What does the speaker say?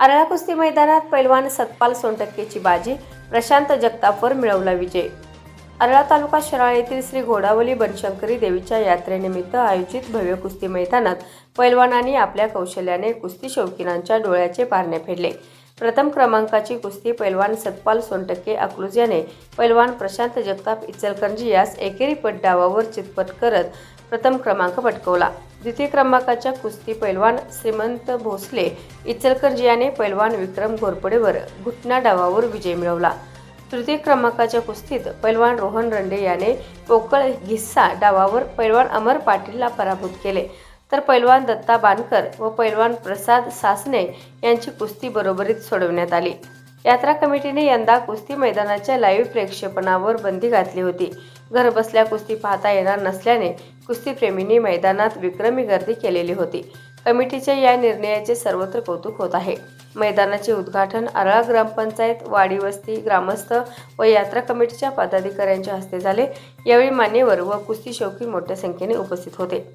आरळा कुस्ती मैदानात पैलवान सतपाल सोनटक्केची बाजी प्रशांत जगतापवर मिळवला विजय. आरळा तालुका शराळ येथील श्री घोडावली बनशंकरी देवीच्या यात्रेनिमित्त आयोजित भव्य कुस्ती मैदानात पैलवानांनी आपल्या कौशल्याने कुस्ती शौकीनांच्या डोळ्याचे पारणे फेडले. प्रथम क्रमांकाची कुस्ती पैलवान सतपाल सोनटक्के अकलूज याने पैलवान प्रशांत जगताप इचलकरंजी यास एकेरी पट डावावर चितपट करत प्रथम क्रमांक पटकवला. द्वितीय क्रमांकाच्या कुस्ती पैलवान श्रीमंत भोसले इचलकरंजी याने पैलवान विक्रम घोरपडेवर घुटना डावावर विजय मिळवला. तृतीय क्रमांकाच्या कुस्तीत पैलवान रोहन रंडे याने पोकळ घिस्सा डावावर पैलवान अमर पाटीलला पराभूत केले. तर पैलवान दत्ता बानकर व पैलवान प्रसाद सासने यांची कुस्ती बरोबरीत सोडवण्यात आली. यात्रा कमिटीने यंदा कुस्ती मैदानाच्या लाईव्ह प्रेक्षेपणावर बंदी घातली होती. घरबसल्या कुस्ती पाहता येणार नसल्याने कुस्तीप्रेमींनी मैदानात विक्रमी गर्दी केलेली होती. कमिटीच्या या निर्णयाचे सर्वत्र कौतुक होत आहे. मैदानाचे उद्घाटन आरळा ग्रामपंचायत वाडी वस्ती ग्रामस्थ व यात्रा कमिटीच्या पदाधिकाऱ्यांच्या हस्ते झाले. यावेळी मान्यवर व कुस्ती शौकीन मोठ्या संख्येने उपस्थित होते.